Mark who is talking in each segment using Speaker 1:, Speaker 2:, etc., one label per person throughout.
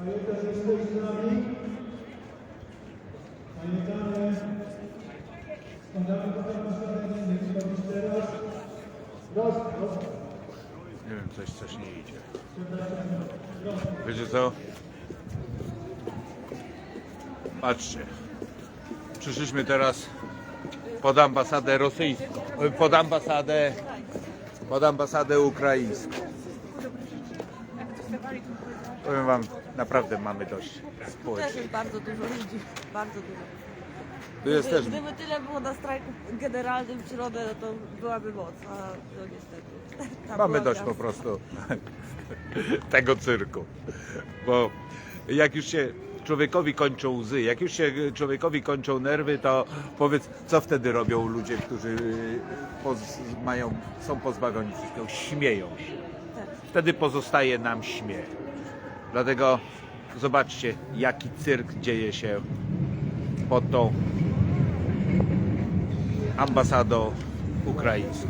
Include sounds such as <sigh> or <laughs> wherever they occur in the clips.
Speaker 1: Panie jesteś z nami? Pamiętamy, składamy potem następny chyba być teraz. Raz, raz.
Speaker 2: Nie wiem, coś, coś nie idzie. Wiecie co? Patrzcie. Przyszliśmy teraz pod ambasadę rosyjską, e, pod ambasadę, pod ambasadę ukraińską. Powiem wam, naprawdę mamy dość
Speaker 3: Też
Speaker 2: społecznych.
Speaker 3: jest bardzo dużo ludzi, bardzo dużo.
Speaker 2: Tu jest też,
Speaker 3: Gdyby tyle było na strajku generalnym w środę, no to byłaby moc, a no niestety. <laughs> Tam
Speaker 2: mamy
Speaker 3: była
Speaker 2: dość po prostu <laughs> tego cyrku. Bo jak już się człowiekowi kończą łzy, jak już się człowiekowi kończą nerwy, to powiedz, co wtedy robią ludzie, którzy poz, mają, są pozbawieni wszystkiego? Śmieją się.
Speaker 3: Tak.
Speaker 2: Wtedy pozostaje nam śmiech. Dlatego zobaczcie, jaki cyrk dzieje się pod tą ambasadą ukraińską.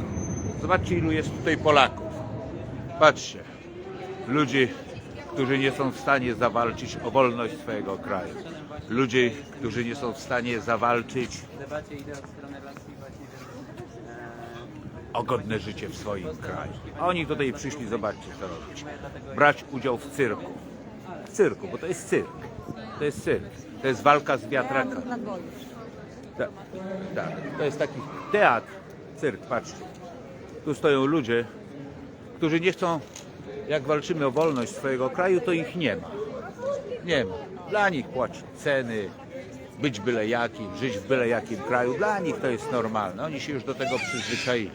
Speaker 2: Zobaczcie, ilu jest tutaj Polaków. Patrzcie, ludzi, którzy nie są w stanie zawalczyć o wolność swojego kraju. Ludzi, którzy nie są w stanie zawalczyć o godne życie w swoim kraju. A oni tutaj przyszli, zobaczcie co robić. Brać udział w cyrku. Cyrku, bo to jest cyrk. To jest cyrk. To jest walka z
Speaker 3: goli.
Speaker 2: Tak, tak. To jest taki teatr, cyrk, patrzcie. Tu stoją ludzie, którzy nie chcą, jak walczymy o wolność swojego kraju, to ich nie ma. Nie ma. Dla nich płacić ceny, być byle jakim, żyć w byle jakim kraju. Dla nich to jest normalne. Oni się już do tego przyzwyczaili.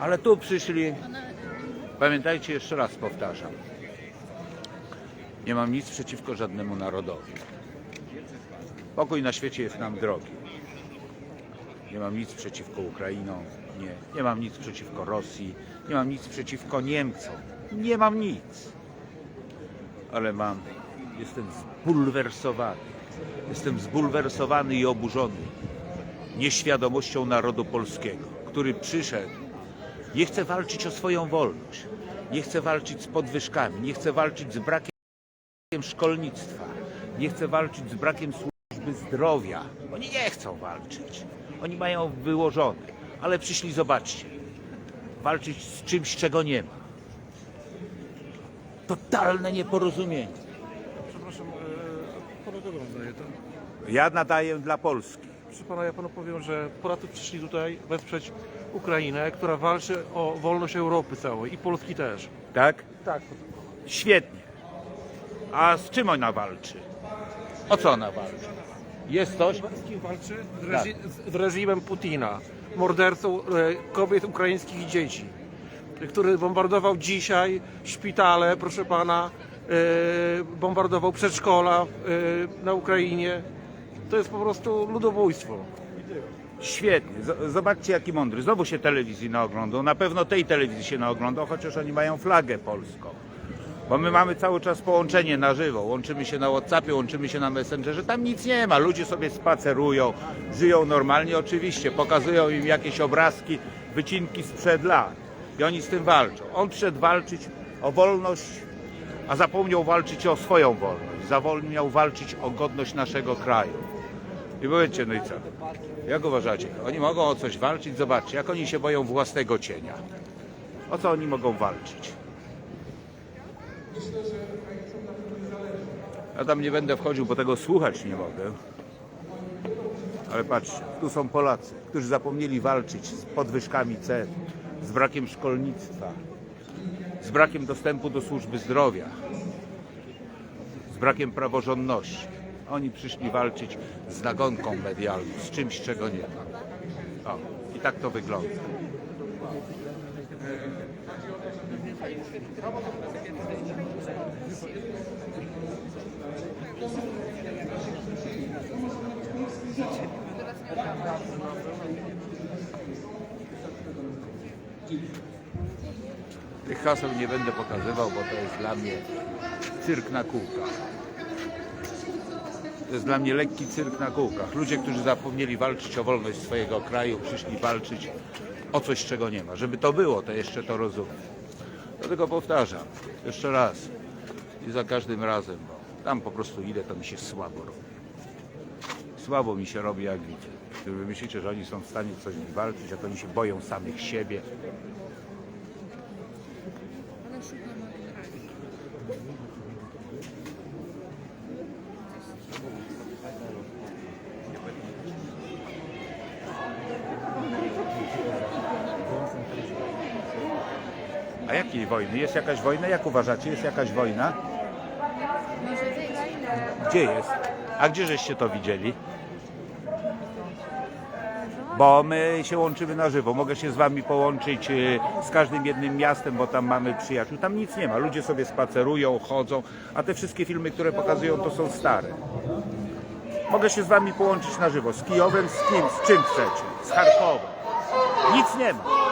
Speaker 2: Ale tu przyszli, pamiętajcie, jeszcze raz powtarzam. Nie mam nic przeciwko żadnemu narodowi. Pokój na świecie jest nam drogi. Nie mam nic przeciwko Ukrainom, nie. Nie mam nic przeciwko Rosji, nie mam nic przeciwko Niemcom. Nie mam nic. Ale mam, jestem zbulwersowany. Jestem zbulwersowany i oburzony nieświadomością narodu polskiego, który przyszedł, nie chce walczyć o swoją wolność, nie chce walczyć z podwyżkami, nie chce walczyć z brakiem szkolnictwa, nie chce walczyć z brakiem służby zdrowia. Oni nie chcą walczyć. Oni mają wyłożone, ale przyszli, zobaczcie, walczyć z czymś, czego nie ma. Totalne nieporozumienie.
Speaker 4: Przepraszam, e, panu kogo to?
Speaker 2: Ja nadaję dla Polski.
Speaker 4: Proszę pana, ja panu powiem, że Polacy przyszli tutaj wesprzeć Ukrainę, która walczy o wolność Europy całej i Polski też.
Speaker 2: Tak?
Speaker 4: Tak.
Speaker 2: Świetnie. A z czym ona walczy? O co ona walczy? Jest coś?
Speaker 4: Z kim walczy? Z, reżi- z reżimem Putina, mordercą e, kobiet ukraińskich i dzieci, który bombardował dzisiaj szpitale, proszę pana, e, bombardował przedszkola e, na Ukrainie. To jest po prostu ludobójstwo.
Speaker 2: Świetnie. Z- Zobaczcie, jaki mądry. Znowu się telewizji naoglądał. Na pewno tej telewizji się naoglądał, chociaż oni mają flagę polską. Bo my mamy cały czas połączenie na żywo. Łączymy się na Whatsappie, łączymy się na Messengerze. Tam nic nie ma. Ludzie sobie spacerują, żyją normalnie. Oczywiście pokazują im jakieś obrazki, wycinki sprzed lat. I oni z tym walczą. On przyszedł walczyć o wolność, a zapomniał walczyć o swoją wolność. Zapomniał walczyć o godność naszego kraju. I powiedzcie, no i co? Jak uważacie? Oni mogą o coś walczyć? Zobaczcie, jak oni się boją własnego cienia. O co oni mogą walczyć? Ja tam nie będę wchodził, bo tego słuchać nie mogę. Ale patrzcie, tu są Polacy, którzy zapomnieli walczyć z podwyżkami cen, z brakiem szkolnictwa, z brakiem dostępu do służby zdrowia, z brakiem praworządności. Oni przyszli walczyć z nagonką medialną, z czymś, czego nie ma. O, i tak to wygląda. Tych haseł nie będę pokazywał, bo to jest dla mnie cyrk na kółkach. To jest dla mnie lekki cyrk na kółkach. Ludzie, którzy zapomnieli walczyć o wolność swojego kraju, przyszli walczyć o coś, czego nie ma. Żeby to było, to jeszcze to rozumiem. Dlatego powtarzam, jeszcze raz, I za każdym razem, bo tam po prostu idę, to mi się słabo robi. Słabo mi się robi, jak widzę. Wy myślicie, że oni są w stanie coś walczyć, jak oni się boją samych siebie. Wojny? Jest jakaś wojna? Jak uważacie? Jest jakaś wojna? Gdzie jest? A gdzie żeście to widzieli? Bo my się łączymy na żywo. Mogę się z wami połączyć y, z każdym jednym miastem, bo tam mamy przyjaciół. Tam nic nie ma. Ludzie sobie spacerują, chodzą, a te wszystkie filmy, które pokazują, to są stare. Mogę się z wami połączyć na żywo. Z Kijowem, z kim? Z czym chcecie? Z Charkowem. Nic nie ma.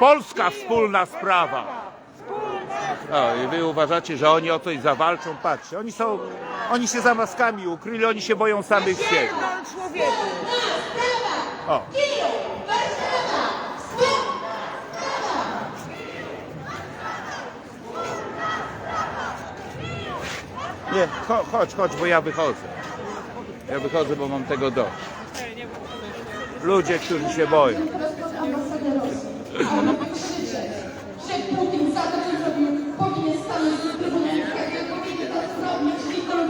Speaker 2: Polska wspólna sprawa. O, i wy uważacie, że oni o coś zawalczą? Patrzcie, oni są, oni się za maskami ukryli, oni się boją samych siebie. O. Nie, cho- chodź, chodź, bo ja wychodzę. Ja wychodzę, bo mam tego dość. Ludzie, którzy się boją.
Speaker 5: Że Putin za to, co zrobił, powinien stanąć z trybuny Haga, powinien to zrobić i to.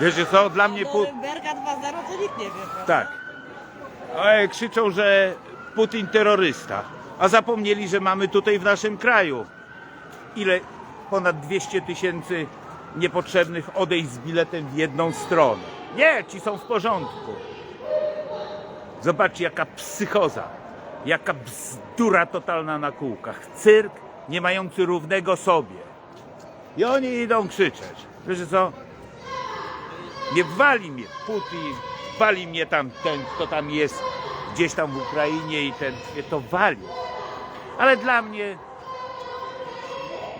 Speaker 2: Wiecie co, dla mnie Putin...
Speaker 3: Norymberga 2.0 to nikt nie wie?
Speaker 2: Tak. Oj, krzyczą, że Putin terrorysta. A zapomnieli, że mamy tutaj w naszym kraju ile ponad 200 tysięcy niepotrzebnych odejść z biletem w jedną stronę. Nie, ci są w porządku. Zobaczcie, jaka psychoza, jaka bzdura totalna na kółkach. Cyrk nie mający równego sobie. I oni idą krzyczeć. Wiecie co? Nie wali mnie Putin, wali mnie tam ten, kto tam jest gdzieś tam w Ukrainie i ten, mnie to wali. Ale dla mnie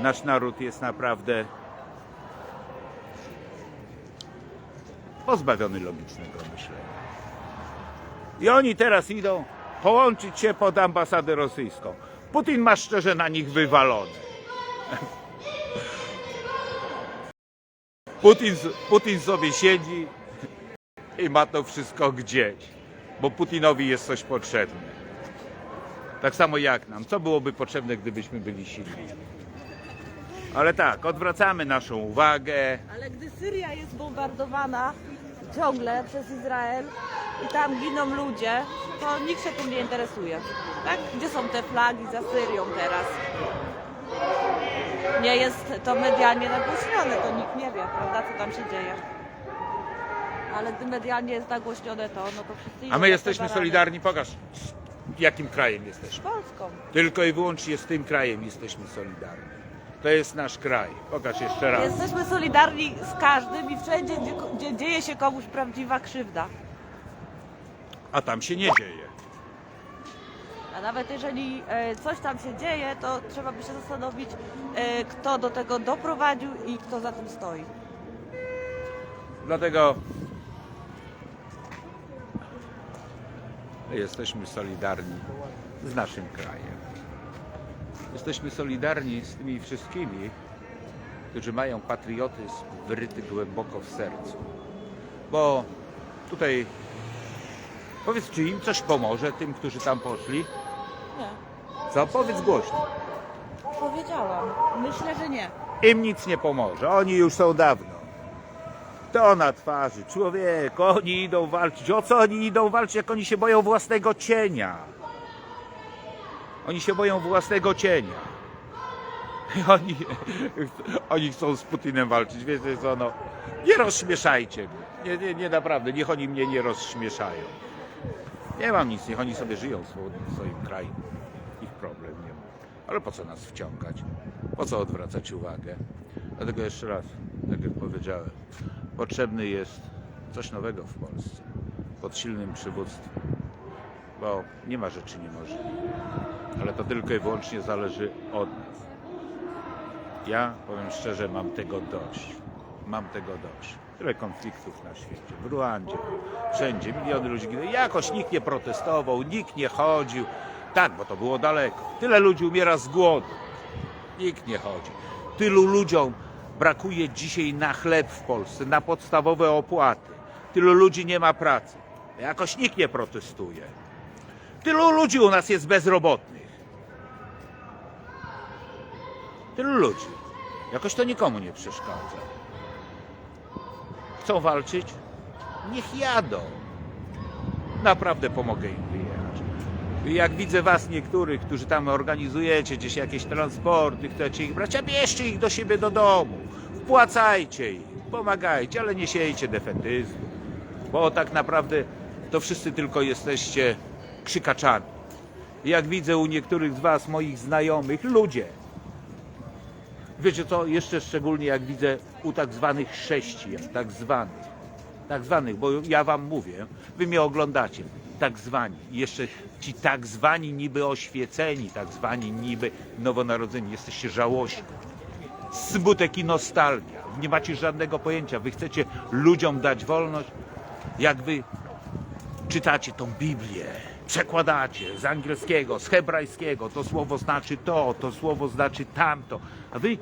Speaker 2: nasz naród jest naprawdę pozbawiony logicznego myślenia. I oni teraz idą połączyć się pod ambasadę rosyjską. Putin ma szczerze na nich wywalone. <laughs> Putin, Putin sobie siedzi i ma to wszystko gdzieś, bo Putinowi jest coś potrzebne. Tak samo jak nam. Co byłoby potrzebne, gdybyśmy byli silni? Ale tak, odwracamy naszą uwagę.
Speaker 3: Ale gdy Syria jest bombardowana ciągle przez Izrael i tam giną ludzie, to nikt się tym nie interesuje. Tak? Gdzie są te flagi za Syrią teraz? Nie jest to medialnie nagłośnione, to nikt nie wie, prawda, co tam się dzieje. Ale gdy medialnie jest nagłośnione to, no to wszyscy idą
Speaker 2: A my
Speaker 3: na
Speaker 2: jesteśmy
Speaker 3: te barany.
Speaker 2: solidarni. Pokaż, z jakim krajem
Speaker 3: Z
Speaker 2: jesteśmy.
Speaker 3: Polską.
Speaker 2: Tylko i wyłącznie z tym krajem jesteśmy solidarni. To jest nasz kraj. Pokaż jeszcze raz.
Speaker 3: Jesteśmy solidarni z każdym i wszędzie, gdzie, gdzie dzieje się komuś prawdziwa krzywda.
Speaker 2: A tam się nie dzieje.
Speaker 3: A nawet jeżeli e, coś tam się dzieje, to trzeba by się zastanowić, e, kto do tego doprowadził i kto za tym stoi.
Speaker 2: Dlatego jesteśmy solidarni z naszym krajem. Jesteśmy solidarni z tymi wszystkimi, którzy mają patriotyzm wryty głęboko w sercu. Bo tutaj powiedz, czy im coś pomoże, tym, którzy tam poszli?
Speaker 3: Nie,
Speaker 2: Co? Powiedz głośno.
Speaker 3: powiedziałam. Myślę, że nie.
Speaker 2: Im nic nie pomoże. Oni już są dawno. To na twarzy. Człowieku, oni idą walczyć. O co oni idą walczyć, jak oni się boją własnego cienia? Oni się boją własnego cienia. <laughs> Oni, oni chcą z Putinem walczyć. Wiecie co, no. Nie rozśmieszajcie mnie. Nie, nie, nie naprawdę. Niech oni mnie nie rozśmieszają. Nie mam nic. Niech oni sobie żyją w swoim, w swoim kraju. Ich problem nie ma. Ale po co nas wciągać? Po co odwracać uwagę? Dlatego jeszcze raz, tak jak powiedziałem, potrzebny jest coś nowego w Polsce. Pod silnym przywództwem. Bo nie ma rzeczy niemożliwych. Ale to tylko i wyłącznie zależy od nas. Ja powiem szczerze, mam tego dość. Mam tego dość. Tyle konfliktów na świecie. W Ruandzie, wszędzie, miliony ludzi ginęło. Jakoś nikt nie protestował, nikt nie chodził. Tak, bo to było daleko. Tyle ludzi umiera z głodu. Nikt nie chodzi. Tylu ludziom brakuje dzisiaj na chleb w Polsce, na podstawowe opłaty. Tylu ludzi nie ma pracy. Jakoś nikt nie protestuje. Tylu ludzi u nas jest bezrobotnych. Tylu ludzi. Jakoś to nikomu nie przeszkadza. Chcą walczyć? Niech jadą. Naprawdę pomogę im wyjechać. Jak widzę was niektórych, którzy tam organizujecie gdzieś jakieś transporty, chcecie ich brać, a bierzcie ich do siebie do domu. Wpłacajcie ich, pomagajcie, ale nie siejcie defetyzmu. Bo tak naprawdę to wszyscy tylko jesteście krzykaczami. Jak widzę u niektórych z was, moich znajomych, ludzie, Wiecie co, jeszcze szczególnie jak widzę u tak zwanych chrześcijan, tak zwanych, tak zwanych, bo ja wam mówię, wy mnie oglądacie, tak zwani, jeszcze ci tak zwani niby oświeceni, tak zwani niby nowonarodzeni, jesteście żałośni. Smutek i nostalgia, nie macie żadnego pojęcia, wy chcecie ludziom dać wolność, jak wy czytacie tą Biblię, przekładacie z angielskiego, z hebrajskiego, to słowo znaczy to, to słowo znaczy tamto, a wy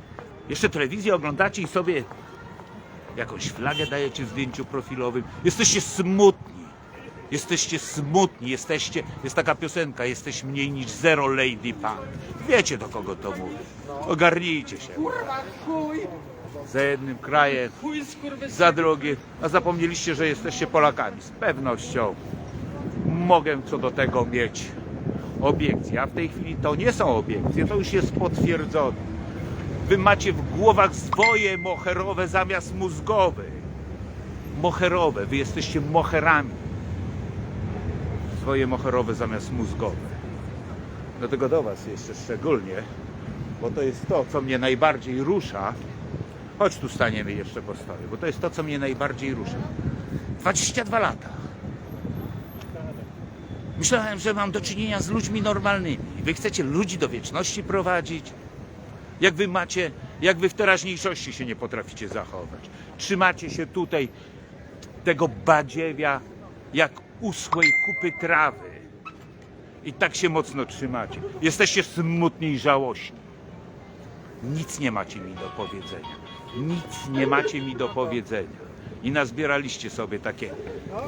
Speaker 2: jeszcze telewizję oglądacie i sobie jakąś flagę dajecie w zdjęciu profilowym. Jesteście smutni. Jesteście smutni, jesteście, jest taka piosenka, jesteś mniej niż zero Lady Pan. Wiecie do kogo to mówi. Ogarnijcie się. Za jednym krajem, za drugim, a zapomnieliście, że jesteście Polakami. Z pewnością mogę co do tego mieć obiekcje, a w tej chwili to nie są obiekcje, to już jest potwierdzone. Wy macie w głowach zwoje moherowe zamiast mózgowe. Moherowe, wy jesteście moherami. Zwoje moherowe zamiast mózgowe. Dlatego do Was jeszcze szczególnie, bo to jest to, co mnie najbardziej rusza. Chodź tu staniemy jeszcze po stoję, bo to jest to, co mnie najbardziej rusza. 22 lata. Myślałem, że mam do czynienia z ludźmi normalnymi. Wy chcecie ludzi do wieczności prowadzić? Jak wy macie, jak wy w teraźniejszości się nie potraficie zachować. Trzymacie się tutaj tego badziewia jak uschłej kupy trawy. I tak się mocno trzymacie. Jesteście smutni i żałośni. Nic nie macie mi do powiedzenia. Nic nie macie mi do powiedzenia. I nazbieraliście sobie takie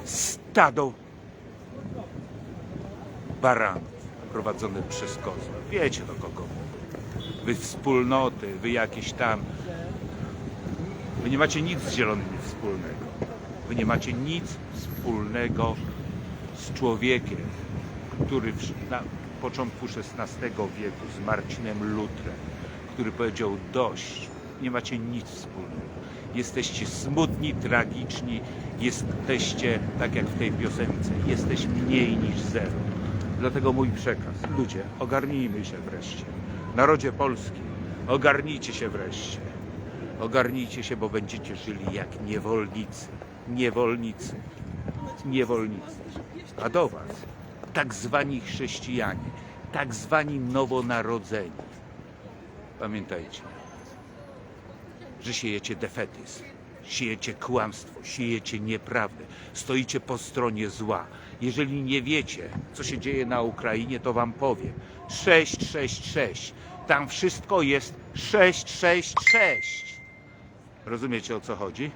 Speaker 2: stado baranów prowadzone przez kozły. Wiecie do kogo mówię. Wy wspólnoty, wy jakieś tam. Wy nie macie nic z zielonymi wspólnego. Wy nie macie nic wspólnego z człowiekiem, który na początku XVI wieku z Marcinem Lutrem, który powiedział dość. Nie macie nic wspólnego. Jesteście smutni, tragiczni, jesteście, tak jak w tej piosence, jesteś mniej niż zero. Dlatego mój przekaz. Ludzie, ogarnijmy się wreszcie. Narodzie Polski, ogarnijcie się wreszcie. Ogarnijcie się, bo będziecie żyli jak niewolnicy. Niewolnicy. Niewolnicy. A do Was, tak zwani chrześcijanie, tak zwani nowonarodzeni. Pamiętajcie, że siejecie defetyzm, siejecie kłamstwo, siejecie nieprawdę, stoicie po stronie zła. Jeżeli nie wiecie, co się dzieje na Ukrainie, to wam powiem. 666. Tam wszystko jest 666. Rozumiecie o co chodzi?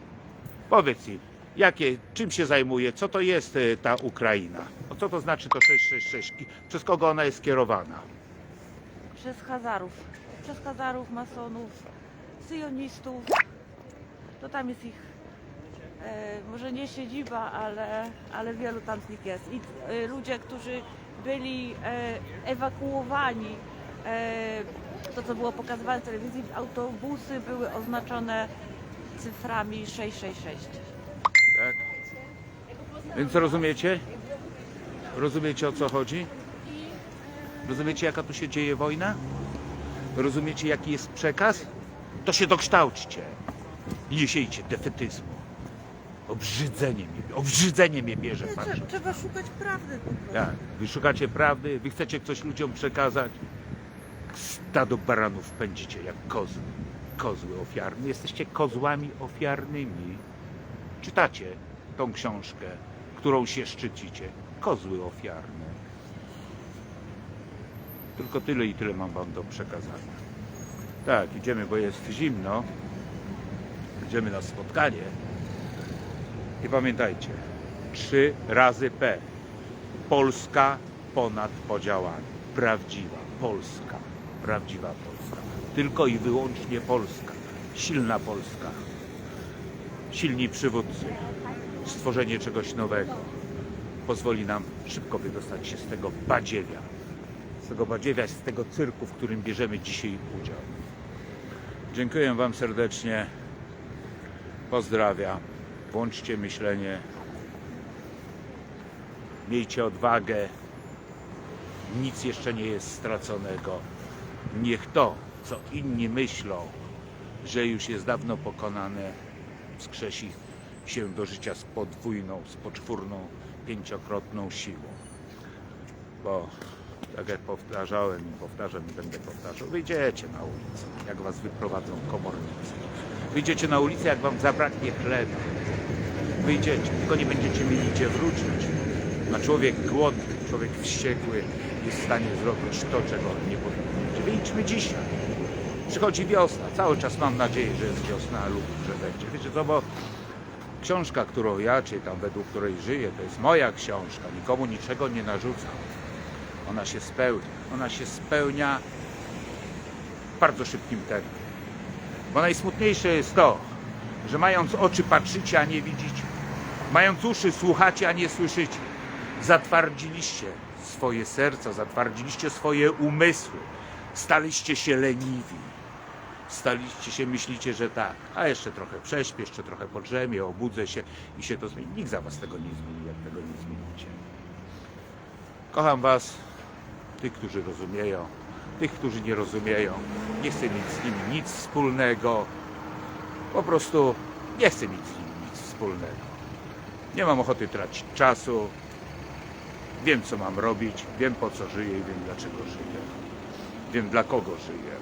Speaker 2: Powiedz im, jakie, czym się zajmuje, co to jest e, ta Ukraina? O co to znaczy to 666? Ki- Przez kogo ona jest kierowana?
Speaker 3: Przez Hazarów. Przez Hazarów, masonów, syjonistów. To tam jest ich, może nie siedziba, ale, ale wielu tam z nich jest. I e, ludzie, którzy byli e, ewakuowani, e, to co było pokazywane w telewizji, autobusy były oznaczone cyframi 666.
Speaker 2: Tak? Więc rozumiecie? Rozumiecie o co chodzi? Rozumiecie jaka tu się dzieje wojna? Rozumiecie jaki jest przekaz? To się dokształćcie. Nie siejcie defetyzmu. Obrzydzenie mnie, obrzydzenie mnie bierze.
Speaker 3: Trzeba, trzeba szukać prawdy po prostu.
Speaker 2: Tak, wy szukacie prawdy, wy chcecie coś ludziom przekazać. Stado baranów pędzicie jak kozły. Kozły ofiarne. Jesteście kozłami ofiarnymi. czytacie tą książkę, którą się szczycicie. Kozły ofiarne. Tylko tyle i tyle mam wam do przekazania. Tak, idziemy, bo jest zimno. Idziemy na spotkanie. I pamiętajcie, trzy razy P. Polska ponad podziałami. Prawdziwa Polska. Prawdziwa Polska. Tylko i wyłącznie Polska. Silna Polska. Silni przywódcy. Stworzenie czegoś nowego. Pozwoli nam szybko wydostać się z tego badziewia. Z tego badziewia, z tego cyrku, w którym bierzemy dzisiaj udział. Dziękuję Wam serdecznie. Pozdrawiam. Włączcie myślenie. Miejcie odwagę. Nic jeszcze nie jest straconego. Niech to, co inni myślą, że już jest dawno pokonane, wskrzesi się do życia z podwójną, z poczwórną, pięciokrotną siłą. Bo tak jak powtarzałem i powtarzam i będę powtarzał, wyjdziecie na ulicę, jak was wyprowadzą komornicy. Wyjdziecie na ulicę, jak wam zabraknie chleba. Wyjdziecie, tylko nie będziecie mieli gdzie wrócić. A człowiek głodny, człowiek wściekły jest w stanie zrobić to, czego nie powinien. Wyjdźmy dzisiaj. Przychodzi wiosna. Cały czas mam nadzieję, że jest wiosna lub że będzie. Wiecie co, bo książka, którą ja czytam, według której żyję, to jest moja książka. Nikomu niczego nie narzucam. Ona się spełnia. Ona się spełnia w bardzo szybkim tempie. Bo najsmutniejsze jest to, że mając oczy patrzycie, a nie widzicie. Mając uszy słuchacie, a nie słyszycie. Zatwardziliście swoje serca, zatwardziliście swoje umysły. Staliście się leniwi. Staliście się, myślicie, że tak. A jeszcze trochę prześpię, jeszcze trochę podrzemię, obudzę się i się to zmieni. Nikt za was tego nie zmieni, jak tego nie zmienicie. Kocham was, tych, którzy rozumieją, tych, którzy nie rozumieją. Nie chcę mieć z nimi nic wspólnego. Po prostu nie chcę mieć z nimi nic wspólnego. Nie mam ochoty tracić czasu. Wiem, co mam robić, wiem, po co żyję i wiem, dlaczego żyję. Wiem, dla kogo żyję.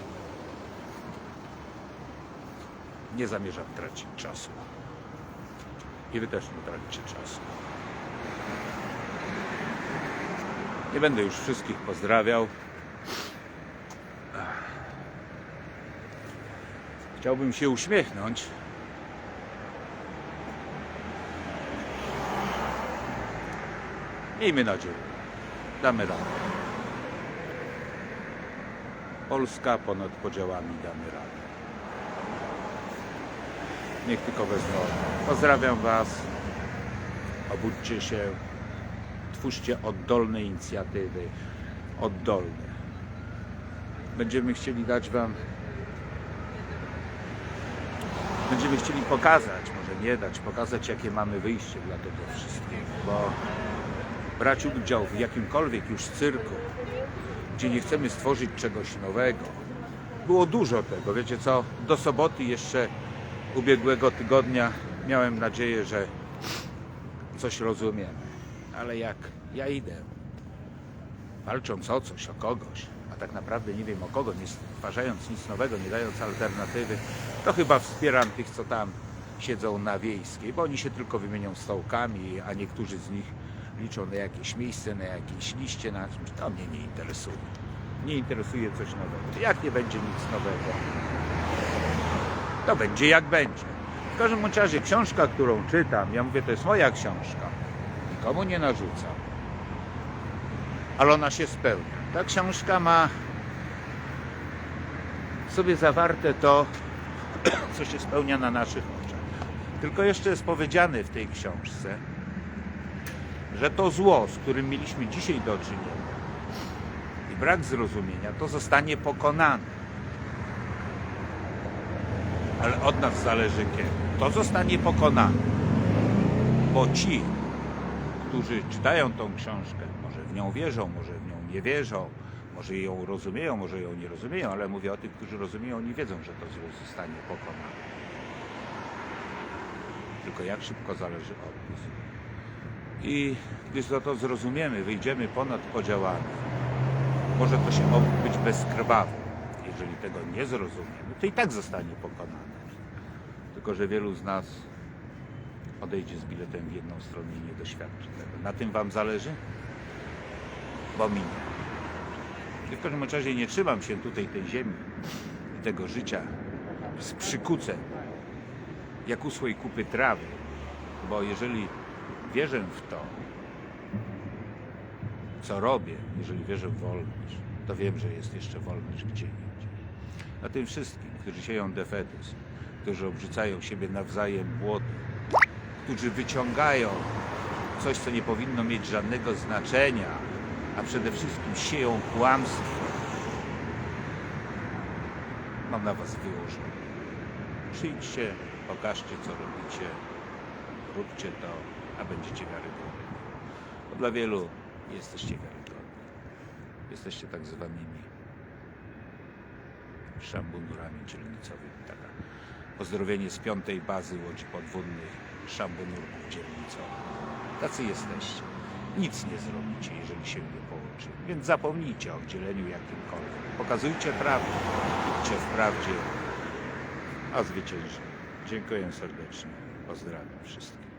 Speaker 2: Nie zamierzam tracić czasu. I wy też nie tracicie czasu. Nie będę już wszystkich pozdrawiał. Chciałbym się uśmiechnąć. Miejmy nadzieję. Damy radę. Polska ponad podziałami damy radę. Niech tylko wezmą. Pozdrawiam Was. Obudźcie się. Twórzcie oddolne inicjatywy. Oddolne. Będziemy chcieli dać Wam będziemy chcieli pokazać, może nie dać, pokazać jakie mamy wyjście dla tego wszystkiego, bo brać udział w jakimkolwiek już cyrku, gdzie nie chcemy stworzyć czegoś nowego. Było dużo tego, wiecie co, do soboty jeszcze ubiegłego tygodnia miałem nadzieję, że coś rozumiemy, ale jak ja idę walcząc o coś, o kogoś, a tak naprawdę nie wiem o kogo, nie stwarzając nic nowego, nie dając alternatywy, to chyba wspieram tych, co tam siedzą na wiejskiej, bo oni się tylko wymienią stołkami, a niektórzy z nich liczą na jakieś miejsce, na jakieś liście, na czymś. To mnie nie interesuje. Nie interesuje coś nowego. Jak nie będzie nic nowego, to będzie jak będzie. W każdym razie książka, którą czytam, ja mówię, to jest moja książka. Nikomu nie narzucam ale ona się spełnia. Ta książka ma sobie zawarte to, co się spełnia na naszych oczach. Tylko jeszcze jest powiedziane w tej książce, że to zło, z którym mieliśmy dzisiaj do czynienia i brak zrozumienia, to zostanie pokonane. Ale od nas zależy kiedy. To zostanie pokonane. Bo ci, którzy czytają tą książkę, może w nią wierzą, może w nią nie wierzą, może ją rozumieją, może ją nie rozumieją, ale mówię o tych, którzy rozumieją, oni wiedzą, że to zło zostanie pokonane. Tylko jak szybko zależy od nas. I gdy za to zrozumiemy, wyjdziemy ponad podziałami, może to się być bezkrwawo. Jeżeli tego nie zrozumiemy, to i tak zostanie pokonane. Tylko, że wielu z nas odejdzie z biletem w jedną stronę i nie doświadczy tego. Na tym Wam zależy? Bo mi nie. W każdym razie nie trzymam się tutaj tej ziemi i tego życia z przykucem, jak usłej kupy trawy, bo jeżeli wierzę w to, co robię, jeżeli wierzę w wolność, to wiem, że jest jeszcze wolność gdzie indziej. A tym wszystkim, którzy sieją defetyzm, którzy obrzucają siebie nawzajem błotem, którzy wyciągają coś, co nie powinno mieć żadnego znaczenia, a przede wszystkim sieją kłamstwo, mam na was wyłożone. Przyjdźcie, pokażcie, co robicie, róbcie to, a będziecie wiarygodni. Bo dla wielu jesteście wiarygodni. Jesteście tak zwanymi szambunurami dzielnicowymi. Taka pozdrowienie z piątej bazy łodzi podwodnych szambunurków dzielnicowych. Tacy jesteście. Nic nie zrobicie, jeżeli się nie połączy. Więc zapomnijcie o dzieleniu jakimkolwiek. Pokazujcie prawdę. Idźcie w prawdzie, a zwycięży. Dziękuję serdecznie. Pozdrawiam wszystkich.